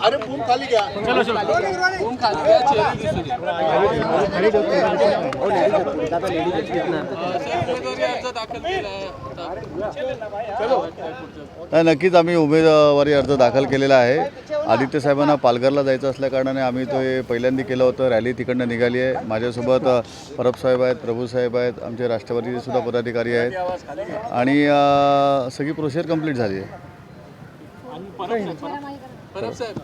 अरे फोन खाली घ्या नाही नक्कीच आम्ही उमेदवारी अर्ज दाखल केलेला आहे आदित्य साहेबांना पालघरला जायचं असल्याकारणाने आम्ही तो हे पहिल्यांदा केलं होतं रॅली तिकडनं निघाली आहे माझ्यासोबत अ, परब साहेब आहेत प्रभू साहेब आहेत आमचे राष्ट्रवादीचे सुद्धा पदाधिकारी आहेत आणि सगळी प्रोसेस कंप्लीट झाली आहे परब साहेब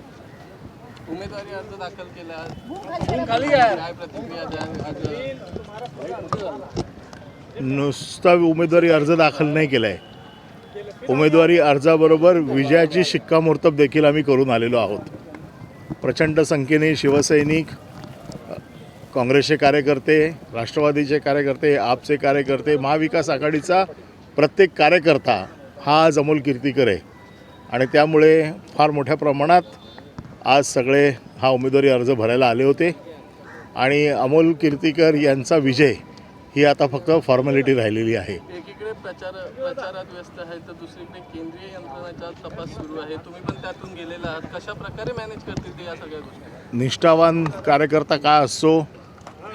उमेदवारी अर्ज दाखल केला. काय प्रतिक्रिया द्या आज नुसता उमेदवारी अर्ज दाखल नाही केला आहे उमेदवारी अर्जाबरोबर विजयाची शिक्कामोर्तब देखील आम्ही करून आलेलो आहोत. प्रचंड संख्येने शिवसैनिक काँग्रेसचे कार्यकर्ते राष्ट्रवादीचे कार्यकर्ते आपचे कार्यकर्ते महाविकास आघाडीचा प्रत्येक कार्यकर्ता हा आज अमोल कीर्तीकर आहे. आणि त्यामुळे फार मोठ्या प्रमाणात आज सगळे हा उमेदवारी अर्ज भरायला आले होते. आणि अमोल कीर्तीकर यांचा विजय ही आता फक्त फॉर्मॅलिटी राहिलेली आहे. एकीकडे प्रचार प्रचारात व्यस्त आहे तर दुसरीकडे केंद्रीय यंत्रणाचा तपास सुरू आहे. तुम्ही पण त्यातून गेलेला आहात. कशा प्रकारे मॅनेज करतील या सगळ्या गोष्टी? निष्ठावान कार्यकर्ता काय असतो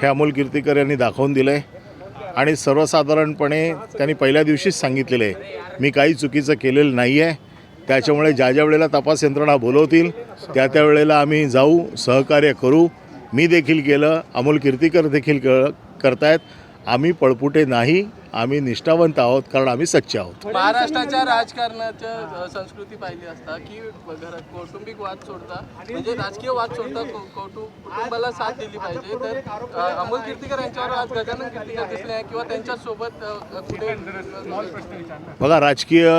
हे अमोल कीर्तीकर यांनी दाखवून दिलं आहे आणि सर्वसाधारणपणे त्यांनी पहिल्या दिवशीच सांगितलेलं आहे मी काही चुकीचं केलेलं नाही आहे त्याच्यामुळे ज्या ज्या वेळेला तपास यंत्रणा बोलवतील त्या त्या वेळेला आम्ही जाऊ सहकार्य करू. मी देखील केलं अमोल कीर्तीकर देखील क करतायत. आम्ही पळपुटे नाही आम्ही निष्ठावंत आहोत कारण आम्ही सच्चे आहोत. महाराष्ट्राच्या राजकारणाच्या संस्कृती पाहिली असता की घरात कौटुंबिक वाद सोडता म्हणजे राजकीय वाद सोडता कुटुंबाला साथ दिली पाहिजे. तर अमोल कीर्तीकर यांच्यावर आज गजानन कीर्तीकर दिसले किंवा त्यांच्यासोबत कुठे बघा राजकीय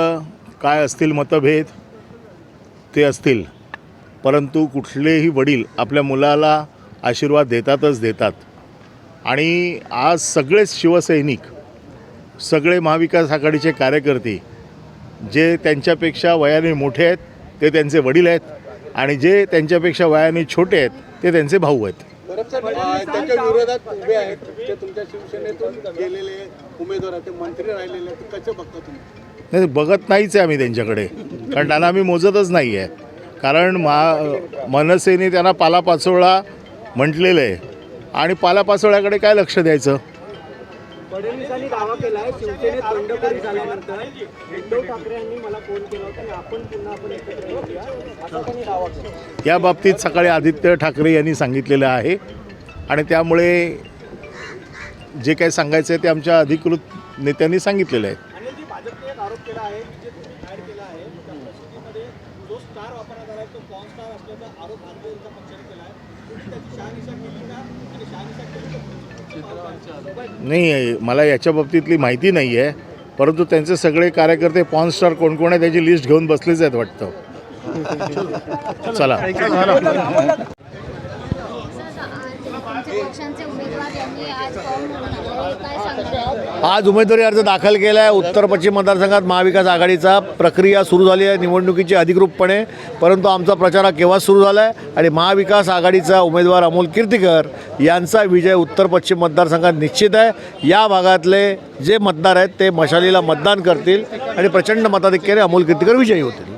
काय असतील मतभेद ते असतील. परंतु कुठलेही वडील आपल्या मुलाला आशीर्वाद देतातच देतात. आणि आज सगळेच शिवसैनिक सगळे महाविकास आघाडीचे कार्यकर्ते जे त्यांच्यापेक्षा वयाने मोठे आहेत ते त्यांचे वडील आहेत आणि जे त्यांच्यापेक्षा वयाने छोटे आहेत ते त्यांचे भाऊ आहेत. त्याच्या विरोधात उभे आहेत. ते तुमच्या शिवसेनेतून गेलेले उमेदवार ते मंत्री राहिलेले आहेत कसे बघता तुम्ही? नाही बघत नाहीच आहे आम्ही त्यांच्याकडे. कारण त्यांना आम्ही मोजतच नाही आहे. कारण मा मनसेने त्यांना पालापाचोळा म्हटलेलं आहे. आणि पालापाचोळ्याकडे काय लक्ष द्यायचं? फडणवीसांनी दावा केलाय शिवसेनेत बंडखोरी झाल्यानंतर उद्धव ठाकरे यांनी मला फोन केला होता आणि आपण पुन्हा आपण एकत्र येऊया. असा त्यांनी दावा केला. या बाबतीत सकाळी आदित्य ठाकरे यांनी सांगितलेलं आहे. आणि त्यामुळे जे काही सांगायचं आहे ते आमच्या अधिकृत नेत्यांनी सांगितलेलं आहे. आरोप केला आहे की जे तुम्ही ऍड केला आहे. त्या प्रसिद्धीमध्ये जो स्टार वापरण्यात आला आहे तो पॉन स्टार असल्याचा आरोप भारतीय जनता पक्षाने केला आहे. तुम्ही त्याची शहानिशा केली का? आणि शहानिशा केली तर नाही मला याच्या बाबतीतली माहिती नाही आहे. परंतु त्यांचे सगळे कार्यकर्ते पॉन स्टार कोण कोण आहे त्याची लिस्ट घेऊन बसलेच आहेत वाटतं. चला तुमच्या पक्षांचे उमेदवार यांनी आज उमेदवारी अर्ज दाखल केला आहे उत्तर पश्चिम मतदारसंघात महाविकास आघाडीचा प्रक्रिया सुरू झाली आहे. निवडणुकीची अधिकृतपणे परंतु आमचा प्रचार हा केव्हा सुरू झाला आहे आणि महाविकास आघाडीचा उमेदवार अमोल कीर्तीकर यांचा विजय उत्तर पश्चिम मतदारसंघात निश्चित आहे. या भागातले जे मतदार आहेत ते मशालीला मतदान करतील आणि प्रचंड मताधिक्याने अमोल कीर्तीकर विजयी होतील.